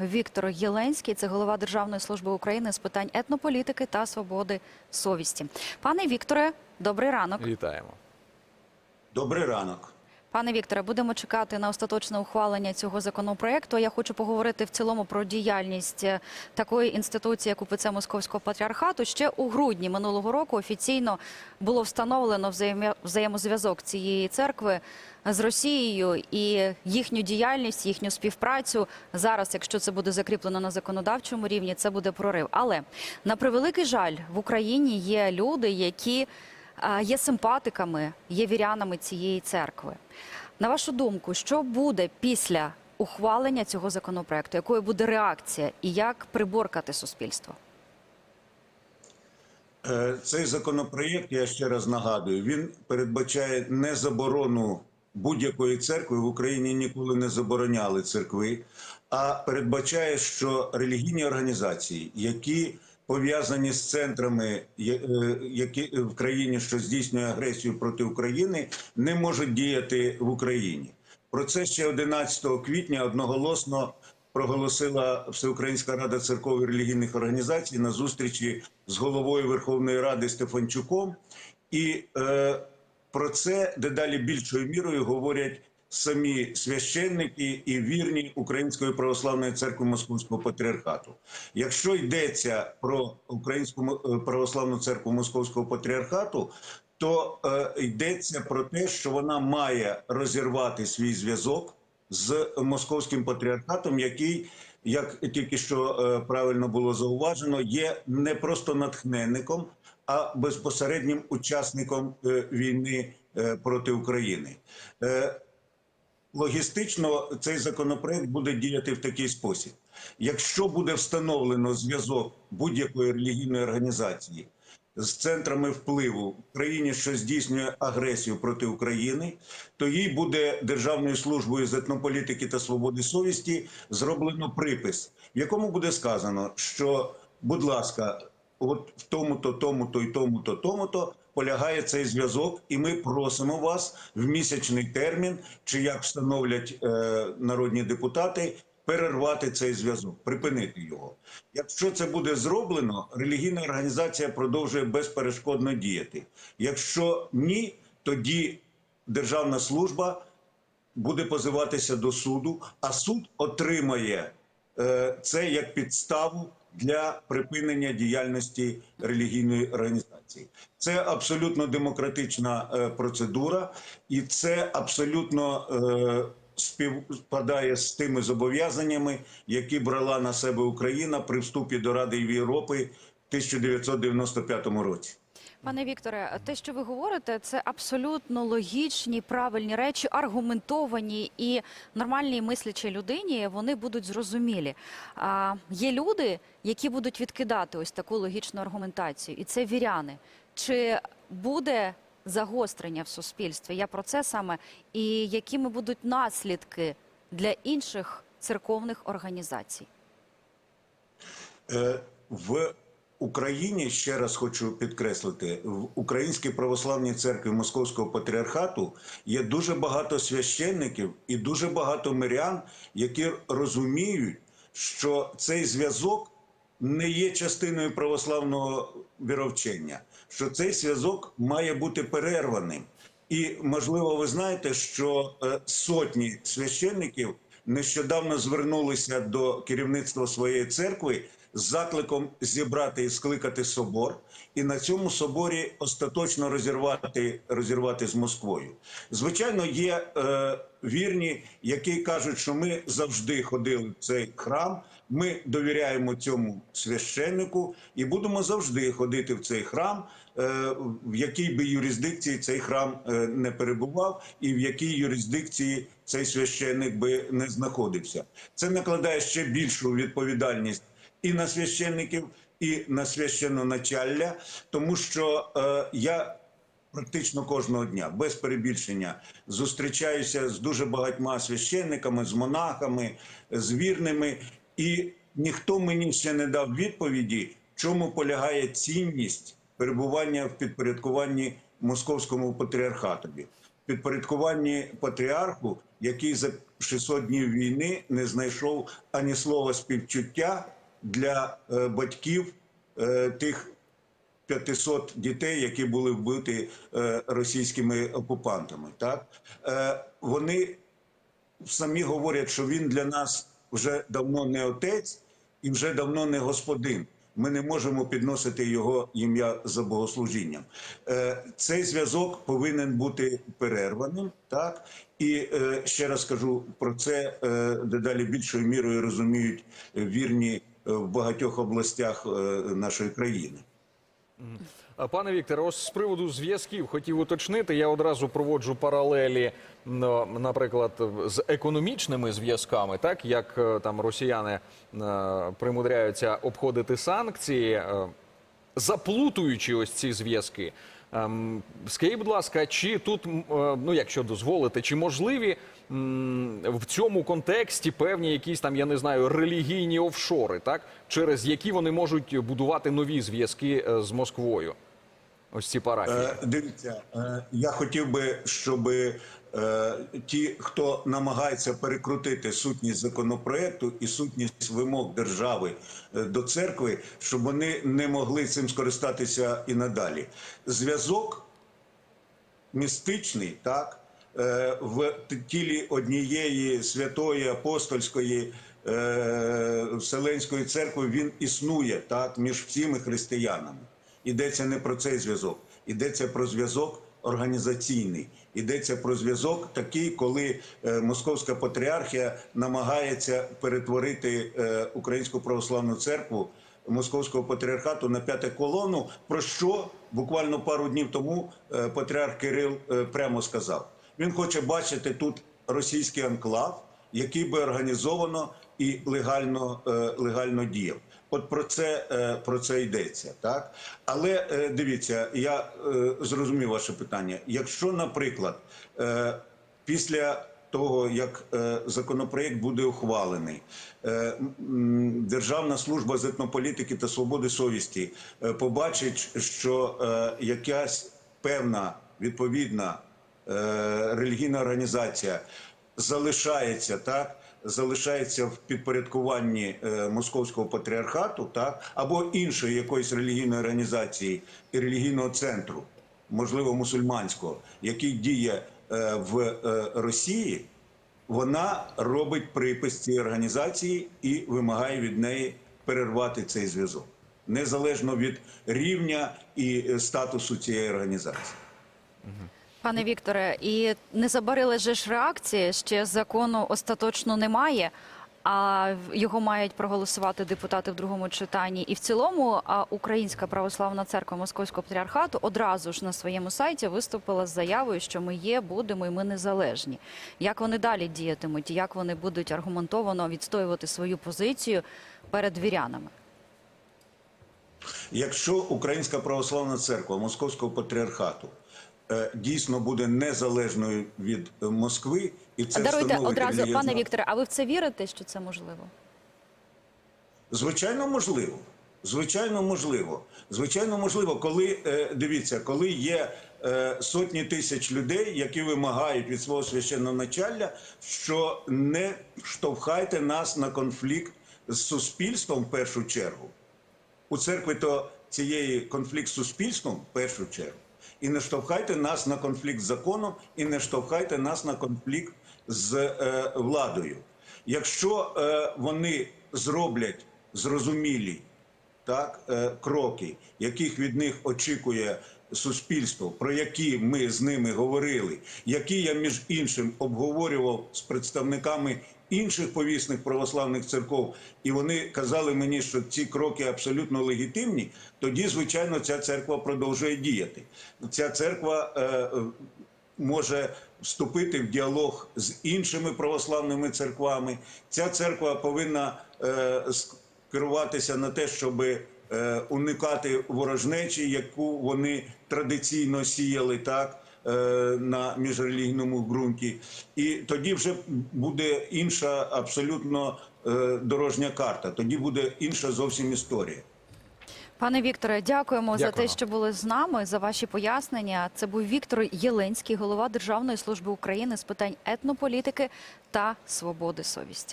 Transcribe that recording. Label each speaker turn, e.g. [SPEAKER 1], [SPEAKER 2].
[SPEAKER 1] Віктор Єленський, це голова Державної служби України з питань етнополітики та свободи совісті. Пане Вікторе, добрий ранок.
[SPEAKER 2] Вітаємо.
[SPEAKER 3] Добрий ранок.
[SPEAKER 1] Пане Вікторе, будемо чекати на остаточне ухвалення цього законопроекту. Я хочу поговорити в цілому про діяльність е, такої інституції, як УПЦ Московського патріархату. Ще у грудні минулого року офіційно було встановлено взаємозв'язок цієї церкви з Росією і їхню діяльність, їхню співпрацю. Зараз, якщо це буде закріплено на законодавчому рівні, це буде прорив. Але на превеликий жаль, в Україні є люди, які є симпатиками, є вірянами цієї церкви. На вашу думку, що буде після ухвалення цього законопроекту? Якою буде реакція і як приборкати суспільство?
[SPEAKER 3] Е, Цей законопроєкт, я ще раз нагадую, він передбачає не заборону будь-якої церкви. В Україні ніколи не забороняли церкви, а передбачає, що релігійні організації, які пов'язані з центрами, е, які в країні, що здійснює агресію проти України, не можуть діяти в Україні. Про це ще 11 квітня одноголосно проголосила Всеукраїнська рада церков і релігійних організацій на зустрічі з головою Верховної Ради Стефанчуком. І е, про це дедалі більшою мірою говорять самі священники і вірні Української православної церкви Московського патріархату. Якщо йдеться про Українську е, православну церкву Московського патріархату, то е, йдеться про те, що вона має розірвати свій зв'язок з московським патріархатом, який, як тільки що е, правильно було зауважено, є не просто натхненником, а безпосереднім учасником е, війни е, проти України. Е, Логістично цей законопроект буде діяти в такий спосіб: якщо буде встановлено зв'язок будь-якої релігійної організації з центрами впливу в країні, що здійснює агресію проти України, то їй буде Державною службою з етнополітики та свободи совісті зроблено припис, в якому буде сказано, що, будь ласка, от в тому-то, тому-то і тому-то, тому-то полягає цей зв'язок, і ми просимо вас в місячний термін, чи як встановлять е, народні депутати, перервати цей зв'язок, припинити його. Якщо це буде зроблено, релігійна організація продовжує безперешкодно діяти. Якщо ні, тоді державна служба буде позиватися до суду, а суд отримає е, це як підставу для припинення діяльності релігійної організації. Це абсолютно демократична е, процедура, і це абсолютно е, співпадає з тими зобов'язаннями, які брала на себе Україна при вступі до Ради Європи в 1995 році.
[SPEAKER 1] Пане Вікторе, те, що ви говорите, це абсолютно логічні, правильні речі, аргументовані і нормальній мислячій людині вони будуть зрозумілі. А є люди, які будуть відкидати ось таку логічну аргументацію, і це віряни. Чи буде загострення в суспільстві? Я про це саме і якими будуть наслідки для інших церковних організацій?
[SPEAKER 3] Е, В Україні ще раз хочу підкреслити: в Українській православній церкві Московського патріархату є дуже багато священників і дуже багато мирян, які розуміють, що цей зв'язок не є частиною православного віровчення, що цей зв'язок має бути перерваним. І можливо, ви знаєте, що е, сотні священників нещодавно звернулися до керівництва своєї церкви з закликом зібрати і скликати собор, і на цьому соборі остаточно розірвати, розірвати з Москвою. Звичайно, є е, вірні, які кажуть, що ми завжди ходили в цей храм. Ми довіряємо цьому священнику і будемо завжди ходити в цей храм, е, в якій би юрисдикції цей храм е, не перебував, і в якій юрисдикції цей священник би не знаходився. Це накладає ще більшу відповідальність і на священників, і на священноначалля, тому що е, я практично кожного дня, без перебільшення, зустрічаюся з дуже багатьма священниками, з монахами, з вірними, і ніхто мені ще не дав відповіді, чому полягає цінність перебування в підпорядкуванні московському патріархатові, підпорядкуванні патріарху, який за 600 днів війни не знайшов ані слова співчуття для е, батьків е, тих 500 дітей, які були вбиті е, російськими окупантами. Так вони самі говорять, що він для нас вже давно не отець і вже давно не господин. Ми не можемо підносити його ім'я за богослужінням. Цей зв'язок повинен бути перерваним, так і ще раз кажу про це дедалі більшою мірою розуміють вірні в багатьох областях е, нашої країни.
[SPEAKER 2] Пане Вікторе, ось з приводу зв'язків хотів уточнити. Я одразу проводжу паралелі, наприклад, з економічними зв'язками, так як е, там росіяни е, примудряються обходити санкції, е, заплутуючи ось ці зв'язки. Ем, Скажіть, будь ласка, чи тут, е, ну якщо дозволите, чи можливі в цьому контексті певні якісь там, я не знаю, релігійні офшори, так через які вони можуть будувати нові зв'язки е, з Москвою? Ось ці парафії.
[SPEAKER 3] Е, Дивіться, е, я хотів би, щоб ті, хто намагається перекрутити сутність законопроекту і сутність вимог держави е, до церкви, щоб вони не могли цим скористатися і надалі. Зв'язок містичний, так, е, в тілі однієї святої апостольської е, Вселенської церкви він існує так між всіми християнами. Йдеться не про цей зв'язок, йдеться про зв'язок організаційний. Йдеться про зв'язок такий, коли е, Московська патріархія намагається перетворити е, Українську православну церкву Московського патріархату на п'яте колону, про що буквально пару днів тому е, патріарх Кирил прямо сказав. Він хоче бачити тут російський анклав, який би організовано і легально, легально діяв. От про це е, про це йдеться, так але е, дивіться, я е, зрозумів ваше питання. Якщо, наприклад, після того, як законопроект буде ухвалений, Державна служба з етнополітики та свободи совісті побачить, що якась певна відповідна релігійна організація залишається так. Залишається в підпорядкуванні е, московського патріархату, так або іншої якоїсь релігійної організації і релігійного центру, можливо, мусульманського, який діє е, в е, Росії, вона робить припис цій організації і вимагає від неї перервати цей зв'язок, незалежно від рівня і статусу цієї організації.
[SPEAKER 1] Пане Вікторе, і не забарили же ж реакції. Ще закону остаточно немає. А його мають проголосувати депутати в другому читанні. І в цілому а Українська православна церква Московського патріархату одразу ж на своєму сайті виступила з заявою, що ми є, будемо і ми незалежні. Як вони далі діятимуть? Як вони будуть аргументовано відстоювати свою позицію перед вірянами?
[SPEAKER 3] Якщо Українська православна церква Московського патріархату дійсно буде незалежною від е, Москви, і це
[SPEAKER 1] Даруйте одразу,
[SPEAKER 3] релігіозна-
[SPEAKER 1] пане Вікторе. А ви в це вірите, що це можливо?
[SPEAKER 3] Звичайно, можливо. Звичайно, можливо. Звичайно, можливо, коли е, дивіться, коли є е, сотні тисяч людей, які вимагають від свого священного началля, що не штовхайте нас на конфлікт з суспільством в першу чергу. У церкві то цієї конфлікт з суспільством в першу чергу. І не штовхайте нас на конфлікт з законом, і не штовхайте нас на конфлікт з е, владою. Якщо е, вони зроблять зрозумілі так, е, кроки, яких від них очікує суспільство, про які ми з ними говорили, які я між іншим обговорював з представниками інших повісних православних церков, і вони казали мені, що ці кроки абсолютно легітимні, тоді, звичайно, ця церква продовжує діяти. Ця церква е, може вступити в діалог з іншими православними церквами. Ця церква повинна е, скеруватися на те, щоб е, уникати ворожнечі, яку вони традиційно сіяли так. Е, На міжрелігійному ґрунті, і тоді вже буде інша абсолютно е, дорожня карта. Тоді буде інша зовсім історія.
[SPEAKER 1] Пане Вікторе, дякуємо за те, що були з нами, за ваші пояснення. Це був Віктор Єленський, голова Державної служби України з питань етнополітики та свободи совісті.